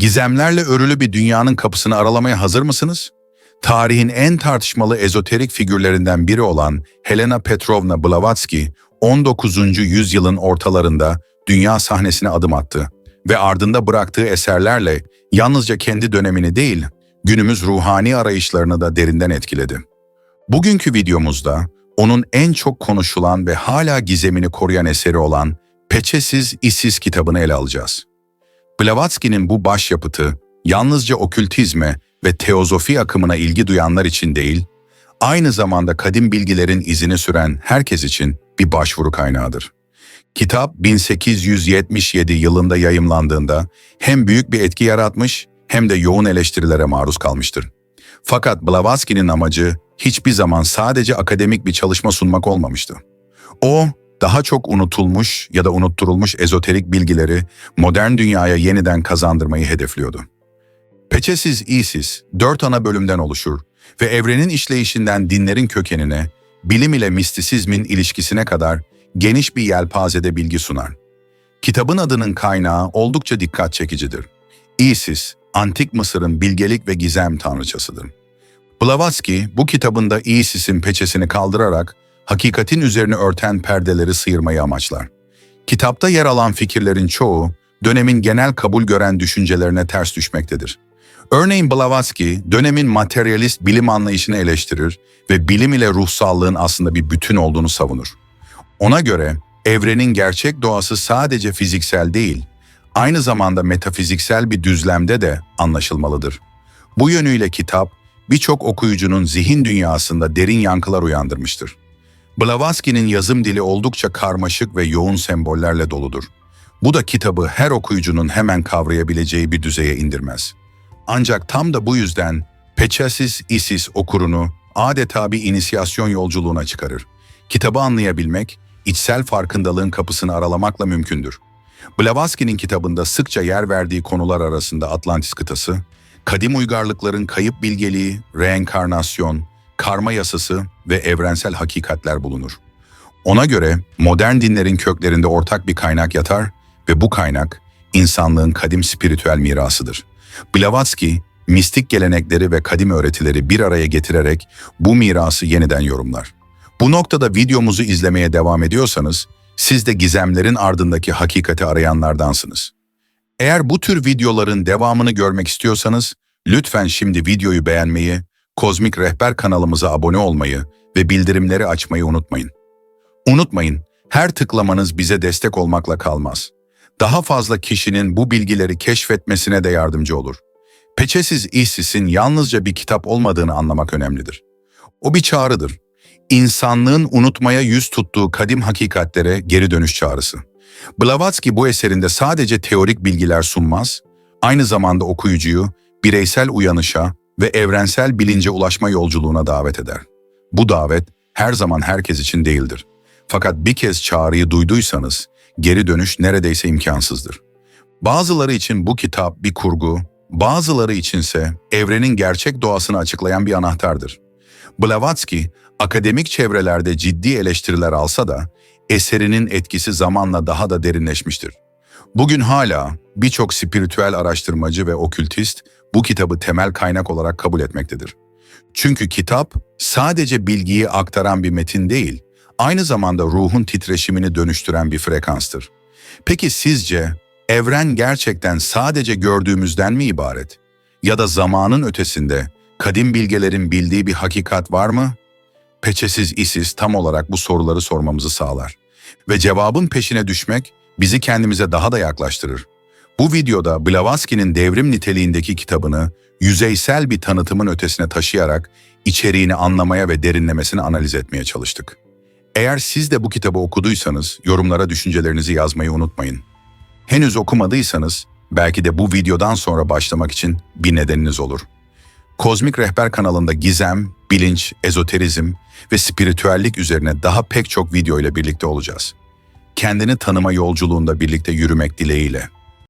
Gizemlerle örülü bir dünyanın kapısını aralamaya hazır mısınız? Tarihin en tartışmalı ezoterik figürlerinden biri olan Helena Petrovna Blavatsky, 19. yüzyılın ortalarında dünya sahnesine adım attı ve ardında bıraktığı eserlerle yalnızca kendi dönemini değil, günümüz ruhani arayışlarını da derinden etkiledi. Bugünkü videomuzda onun en çok konuşulan ve hala gizemini koruyan eseri olan Peçesiz İsiz kitabını ele alacağız. Blavatsky'nin bu başyapıtı yalnızca okültizme ve teozofi akımına ilgi duyanlar için değil, aynı zamanda kadim bilgilerin izini süren herkes için bir başvuru kaynağıdır. Kitap 1877 yılında yayımlandığında hem büyük bir etki yaratmış hem de yoğun eleştirilere maruz kalmıştır. Fakat Blavatsky'nin amacı hiçbir zaman sadece akademik bir çalışma sunmak olmamıştı. O, daha çok unutulmuş ya da unutturulmuş ezoterik bilgileri modern dünyaya yeniden kazandırmayı hedefliyordu. Peçesiz İsis, dört ana bölümden oluşur ve evrenin işleyişinden dinlerin kökenine, bilim ile mistisizmin ilişkisine kadar geniş bir yelpazede bilgi sunar. Kitabın adının kaynağı oldukça dikkat çekicidir. Isis, Antik Mısır'ın bilgelik ve gizem tanrıçasıdır. Blavatsky bu kitabında Isis'in peçesini kaldırarak hakikatin üzerine örten perdeleri sıyırmayı amaçlar. Kitapta yer alan fikirlerin çoğu dönemin genel kabul gören düşüncelerine ters düşmektedir. Örneğin Blavatsky dönemin materyalist bilim anlayışını eleştirir ve bilim ile ruhsallığın aslında bir bütün olduğunu savunur. Ona göre evrenin gerçek doğası sadece fiziksel değil, aynı zamanda metafiziksel bir düzlemde de anlaşılmalıdır. Bu yönüyle kitap birçok okuyucunun zihin dünyasında derin yankılar uyandırmıştır. Blavatsky'nin yazım dili oldukça karmaşık ve yoğun sembollerle doludur. Bu da kitabı her okuyucunun hemen kavrayabileceği bir düzeye indirmez. Ancak tam da bu yüzden Peçesiz Isis okurunu adeta bir inisiyasyon yolculuğuna çıkarır. Kitabı anlayabilmek, içsel farkındalığın kapısını aralamakla mümkündür. Blavatsky'nin kitabında sıkça yer verdiği konular arasında Atlantis kıtası, kadim uygarlıkların kayıp bilgeliği, reenkarnasyon, karma yasası ve evrensel hakikatler bulunur. Ona göre modern dinlerin köklerinde ortak bir kaynak yatar ve bu kaynak insanlığın kadim spiritüel mirasıdır. Blavatsky, mistik gelenekleri ve kadim öğretileri bir araya getirerek bu mirası yeniden yorumlar. Bu noktada videomuzu izlemeye devam ediyorsanız, siz de gizemlerin ardındaki hakikati arayanlardansınız. Eğer bu tür videoların devamını görmek istiyorsanız, lütfen şimdi videoyu beğenmeyi, Kozmik Rehber kanalımıza abone olmayı ve bildirimleri açmayı unutmayın. Unutmayın, her tıklamanız bize destek olmakla kalmaz. Daha fazla kişinin bu bilgileri keşfetmesine de yardımcı olur. Peçesiz İsis'in yalnızca bir kitap olmadığını anlamak önemlidir. O bir çağrıdır. İnsanlığın unutmaya yüz tuttuğu kadim hakikatlere geri dönüş çağrısı. Blavatsky bu eserinde sadece teorik bilgiler sunmaz, aynı zamanda okuyucuyu bireysel uyanışa ve evrensel bilince ulaşma yolculuğuna davet eder. Bu davet her zaman herkes için değildir. Fakat bir kez çağrıyı duyduysanız geri dönüş neredeyse imkansızdır. Bazıları için bu kitap bir kurgu, bazıları içinse evrenin gerçek doğasını açıklayan bir anahtardır. Blavatsky, akademik çevrelerde ciddi eleştiriler alsa da eserinin etkisi zamanla daha da derinleşmiştir. Bugün hala birçok spiritüel araştırmacı ve okültist bu kitabı temel kaynak olarak kabul etmektedir. Çünkü kitap sadece bilgiyi aktaran bir metin değil, aynı zamanda ruhun titreşimini dönüştüren bir frekanstır. Peki sizce evren gerçekten sadece gördüğümüzden mi ibaret? Ya da zamanın ötesinde kadim bilgelerin bildiği bir hakikat var mı? Peçesiz Isis tam olarak bu soruları sormamızı sağlar. Ve cevabın peşine düşmek bizi kendimize daha da yaklaştırır. Bu videoda Blavatsky'nin devrim niteliğindeki kitabını yüzeysel bir tanıtımın ötesine taşıyarak içeriğini anlamaya ve derinlemesine analiz etmeye çalıştık. Eğer siz de bu kitabı okuduysanız yorumlara düşüncelerinizi yazmayı unutmayın. Henüz okumadıysanız belki de bu videodan sonra başlamak için bir nedeniniz olur. Kozmik Rehber kanalında gizem, bilinç, ezoterizm ve spiritüellik üzerine daha pek çok video ile birlikte olacağız. Kendini tanıma yolculuğunda birlikte yürümek dileğiyle.